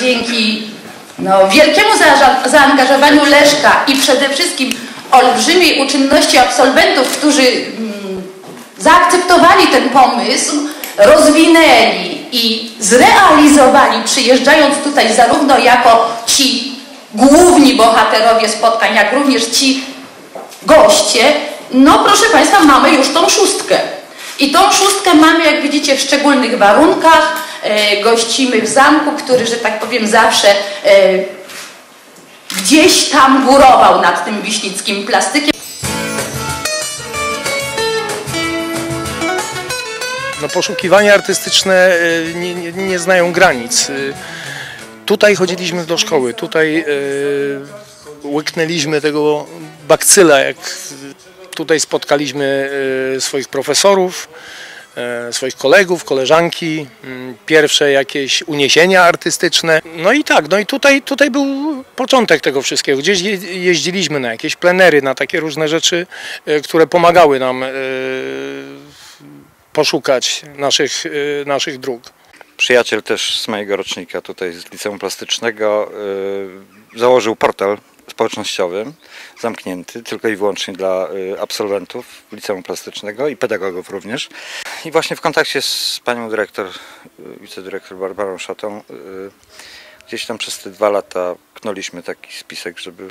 dzięki no, wielkiemu za, zaangażowaniu Leszka i przede wszystkim olbrzymiej uczynności absolwentów, którzy mm, zaakceptowali ten pomysł, rozwinęli i zrealizowali, przyjeżdżając tutaj zarówno jako ci główni bohaterowie spotkań, jak również ci goście, no proszę Państwa, mamy już tą szóstkę. I tą szóstkę mamy, jak widzicie, w szczególnych warunkach. E, gościmy w zamku, który, że tak powiem, zawsze e, gdzieś tam górował nad tym wiśnickim plastykiem. No, poszukiwania artystyczne y, nie, nie, nie znają granic. Tutaj chodziliśmy do szkoły, tutaj łyknęliśmy tego bakcyla, jak tutaj spotkaliśmy swoich profesorów, swoich kolegów, koleżanki, y, pierwsze jakieś uniesienia artystyczne. No i tak, no i tutaj, tutaj był początek tego wszystkiego. Gdzieś je, jeździliśmy na jakieś plenery, na takie różne rzeczy, y, które pomagały nam y, poszukać naszych, naszych dróg. Przyjaciel też z mojego rocznika tutaj z liceum plastycznego założył portal społecznościowy, zamknięty tylko i wyłącznie dla y, absolwentów liceum plastycznego i pedagogów również. I właśnie w kontakcie z panią dyrektor, y, wicedyrektor Barbarą Szatą, y, gdzieś tam przez te dwa lata knoliśmy taki spisek, żeby,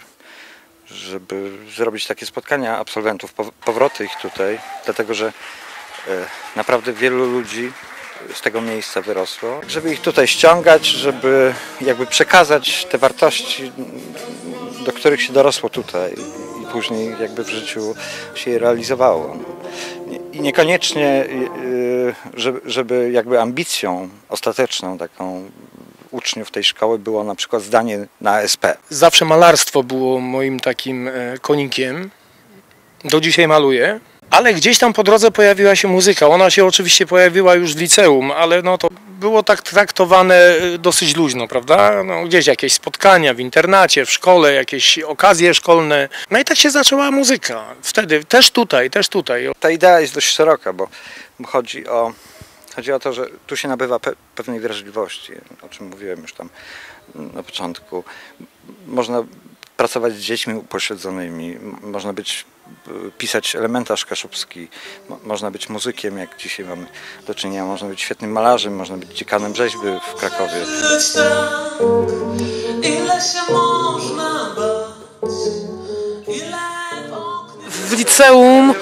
żeby zrobić takie spotkania absolwentów, pow- powroty ich tutaj, dlatego że naprawdę wielu ludzi z tego miejsca wyrosło, żeby ich tutaj ściągać, żeby jakby przekazać te wartości, do których się dorosło tutaj i później jakby w życiu się realizowało. I niekoniecznie, yy, żeby, żeby jakby ambicją ostateczną taką uczniów tej szkoły było na przykład zdanie na SP. Zawsze malarstwo było moim takim e, konikiem. Do dzisiaj maluję. Ale gdzieś tam po drodze pojawiła się muzyka. Ona się oczywiście pojawiła już w liceum, ale no to było tak traktowane e, dosyć luźno, prawda? No, gdzieś jakieś spotkania w internacie, w szkole, jakieś okazje szkolne. No i tak się zaczęła muzyka. Wtedy, też tutaj, też tutaj. Ta idea jest dość szeroka, bo chodzi o, chodzi o to, że tu się nabywa pe pewnej wrażliwości, o czym mówiłem już tam na początku. Można pracować z dziećmi upośledzonymi, można być, y, pisać elementarz kaszubski, mo- można być muzykiem, jak dzisiaj mamy do czynienia, można być świetnym malarzem, można być dziekanem rzeźby w Krakowie. Ileś tak, ile się można bać, ile w liceum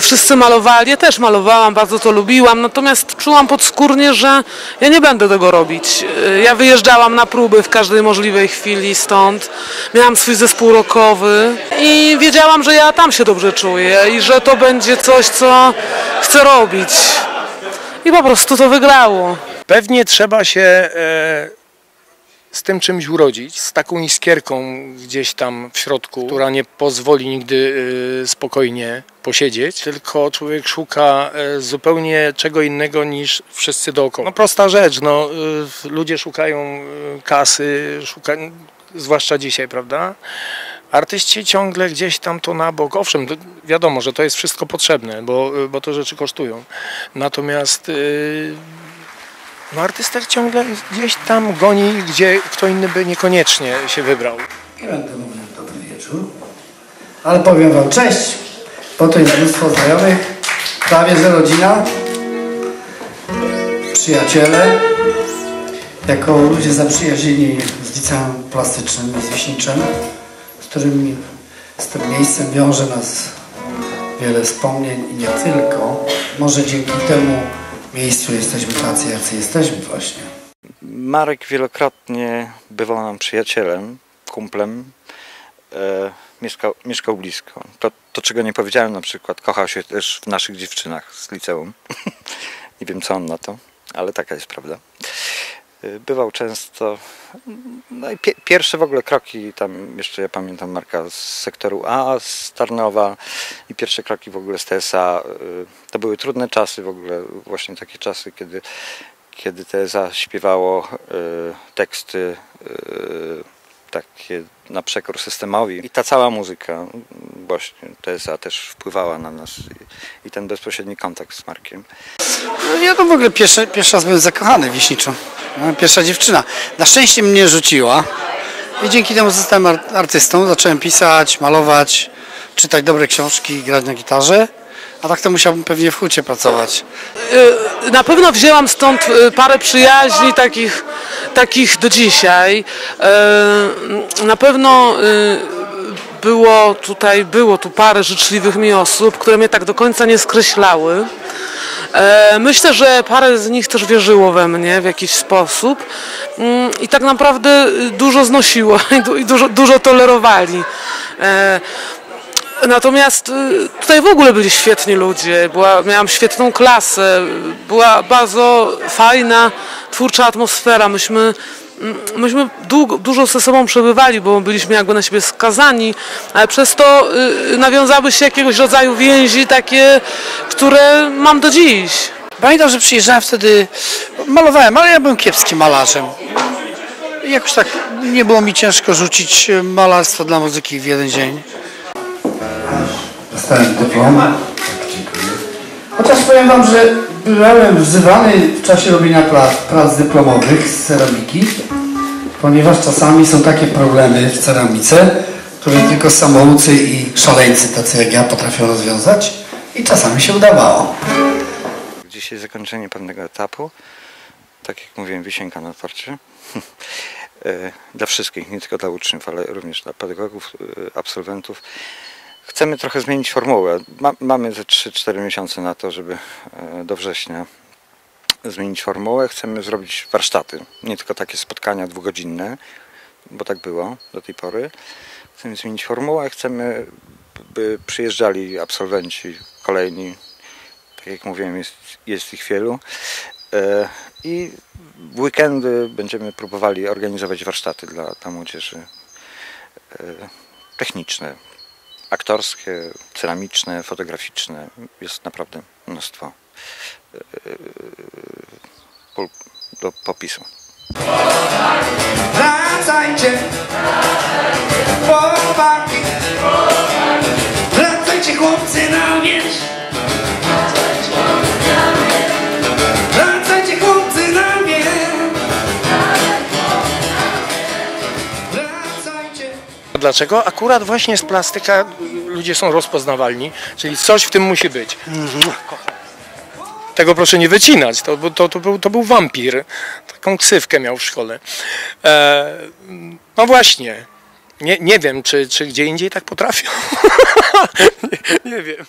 wszyscy malowali, ja też malowałam, bardzo to lubiłam, natomiast czułam podskórnie, że ja nie będę tego robić. E, ja wyjeżdżałam na próby w każdej możliwej chwili stąd, miałam swój zespół rockowy i wiedziałam, że ja tam się dobrze czuję i że to będzie coś, co chcę robić. I po prostu to wygrało. Pewnie trzeba się e, z tym czymś urodzić, z taką iskierką gdzieś tam w środku, która nie pozwoli nigdy e, spokojnie posiedzieć, tylko człowiek szuka e, zupełnie czego innego niż wszyscy dookoła. No prosta rzecz, no, e, ludzie szukają kasy, szuka, zwłaszcza dzisiaj, prawda? Artyści ciągle gdzieś tam to na bok. Owszem, wiadomo, że to jest wszystko potrzebne, bo, bo to rzeczy kosztują. Natomiast no artysta ciągle gdzieś tam goni, gdzie kto inny by niekoniecznie się wybrał. Nie będę mówił dobry wieczór, ale powiem Wam cześć. Po to jest mnóstwo znajomych, prawie że rodzina, przyjaciele, jako ludzie zaprzyjaźnieni z liceum plastycznym z Wiśniczem, z którymi z tym miejscem wiąże nas wiele wspomnień i nie tylko. Może dzięki temu miejscu jesteśmy tacy, jacy jesteśmy właśnie. Marek wielokrotnie bywał nam przyjacielem, kumplem. E, mieszkał, mieszkał blisko. To, to, czego nie powiedziałem, na przykład, kochał się też w naszych dziewczynach z liceum. nie wiem, co on na to, ale taka jest prawda. E, bywał często. No i pie, pierwsze w ogóle kroki, tam jeszcze ja pamiętam Marka z sektoru A, z Tarnowa i pierwsze kroki w ogóle z TSA. e, To były trudne czasy w ogóle, właśnie takie czasy, kiedy kiedy TSA śpiewało e, teksty takie na przekór systemowi. I ta cała muzyka właśnie TSA też wpływała na nas i, i ten bezpośredni kontakt z Markiem. No ja to w ogóle pierwszy, pierwszy raz byłem zakochany w Wiśniczu. No, Pierwsza dziewczyna. Na szczęście mnie rzuciła i dzięki temu zostałem ar- artystą. Zacząłem pisać, malować, czytać dobre książki, grać na gitarze. A tak to musiałbym pewnie w hucie pracować. Y, Na pewno wzięłam stąd y, parę przyjaźni takich, takich do dzisiaj. Y, Na pewno było tutaj, było tu parę życzliwych mi osób, które mnie tak do końca nie skreślały. E, Myślę, że parę z nich też wierzyło we mnie w jakiś sposób Mm, i tak naprawdę y, dużo znosiło i du- i dużo, dużo tolerowali. E, Natomiast y, tutaj w ogóle byli świetni ludzie, była, miałam świetną klasę, była bardzo fajna, twórcza atmosfera. Myśmy, myśmy długo, dużo ze sobą przebywali, bo byliśmy jakby na siebie skazani, ale przez to y, nawiązały się jakiegoś rodzaju więzi takie, które mam do dziś. Pamiętam, że przyjeżdżałem wtedy, malowałem, ale ja byłem kiepskim malarzem. Jakoś tak nie było mi ciężko rzucić malarstwo dla muzyki w jeden dzień. Dostałem dyplom. Chociaż powiem Wam, że byłem wzywany w czasie robienia prac, prac dyplomowych z ceramiki, ponieważ czasami są takie problemy w ceramice, które tylko samoucy i szaleńcy tacy jak ja potrafią rozwiązać i czasami się udawało. Dzisiaj zakończenie pewnego etapu. Tak jak mówiłem, wisienka na torcie. E, dla wszystkich, nie tylko dla uczniów, ale również dla pedagogów, e, absolwentów. Chcemy trochę zmienić formułę. Ma, mamy ze 3-4 miesiące na to, żeby e, do września zmienić formułę. Chcemy zrobić warsztaty, nie tylko takie spotkania dwugodzinne, bo tak było do tej pory. Chcemy zmienić formułę, chcemy, by przyjeżdżali absolwenci kolejni, tak jak mówiłem, jest, jest ich wielu. E, I w weekendy będziemy próbowali organizować warsztaty dla, dla młodzieży e, techniczne, aktorskie, ceramiczne, fotograficzne. Jest naprawdę mnóstwo e, pól do popisu. Wracajcie, chłopaki, wracajcie chłopcy Dlaczego? Akurat właśnie z plastyka ludzie są rozpoznawalni, czyli coś w tym musi być. Tego proszę nie wycinać, to, to, to, był, to był wampir. Taką ksywkę miał w szkole. E, no właśnie. Nie, nie wiem, czy, czy gdzie indziej tak potrafią. nie, nie wiem.